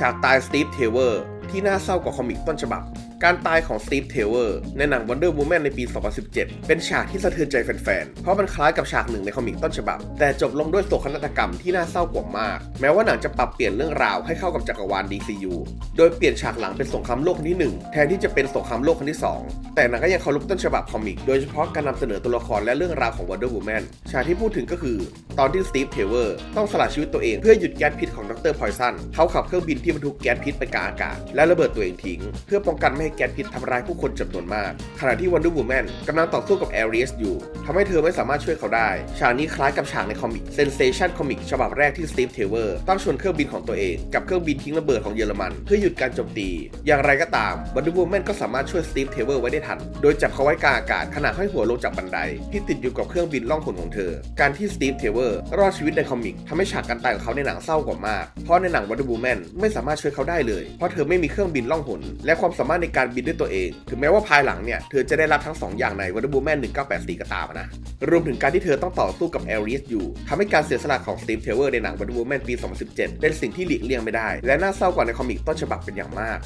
ฉากตายสตีฟเทเวอร์ที่น่าเศร้ากว่าคอมิกต้นฉบับ การตายของสตีฟเทเวอร์ในหนัง Wonder Woman ในปี 2017 เป็นฉากที่สะเทือนใจแฟนๆ เพราะมันคล้ายกับฉากหนึ่งในคอมิกต้นฉบับ แต่จบลงด้วยโศกนาฏกรรมที่น่าเศร้ากว่ามาก แม้ว่าหนังจะปรับเปลี่ยนเรื่องราวให้เข้ากับจักรวาล DCU โดยเปลี่ยนฉากหลังเป็นสงครามโลกครั้งที่หนึ่งแทนที่จะเป็นสงครามโลกครั้งที่สองแต่หนังก็ยังเคารพต้นฉบับคอมิก โดยเฉพาะการนำเสนอตัวละครและเรื่องราวของ Wonder Woman ฉากที่พูดถึงก็คือ ตอนที่สตีฟเทเวอร์ต้องสละชีวิตตัวเองเพื่อหยุดแก๊สพิษของดรพอยซันเขาขับเครื่องบินที่บรรทุกแก๊สพิษไปกลางอากาศ และระเบิดตัวเองทิ้ง เพื่อป้องกันไม่ให้แก๊สพิษทำร้ายผู้คนจำนวนมาก ขณะที่ Wonder Woman กำลังต่อสู้กับ Ares อยู่ทำให้เธอไม่สามารถช่วยเขาได้ ฉากนี้คล้ายกับฉากในคอมิก Sensation Comic ฉบับแรกที่สตีฟเทเวอร์ต้องชนเครื่องบินของตัวเองกับเครื่องบินทิ้งระเบิดของเยอรมันเพื่อหยุดการโจมตี อย่างไรก็ตาม Wonder Woman ก็สามารถช่วยสตีฟเทเวอร์ไว้ได้ทัน โดยจับเขาไว้กลางอากาศขณะห้อยหัวลงจากบันได ที่ติดอยู่กับเครื่องบินล่องหนของเธอ การที่สตีฟเทเวอร์รอดชีวิตในคอมิกทำให้ฉากการตายของเขาในหนังเศร้ากว่ามากเพราะในหนัง Wonder Woman ไม่สามารถช่วยเขาได้เลย เพราะเธอไม่มีเครื่องบินล่องหน และความสามารถในการบินด้วยตัวเอง ถึงแม้ว่าภายหลังเนี่ย เธอจะได้รับทั้งสองอย่างใน Wonder Woman 1984ก็ตามนะ รวมถึงการที่เธอต้องต่อสู้กับแอริสอยู่ทำให้การเสียสละของสตีฟเทเวอร์ในหนัง Wonder Woman ปี 2017 เป็นสิ่งที่หลีกเลี่ยงไม่ได้ และน่าเศร้ากว่าในคอมิกต้นฉบับเป็นอย่างมาก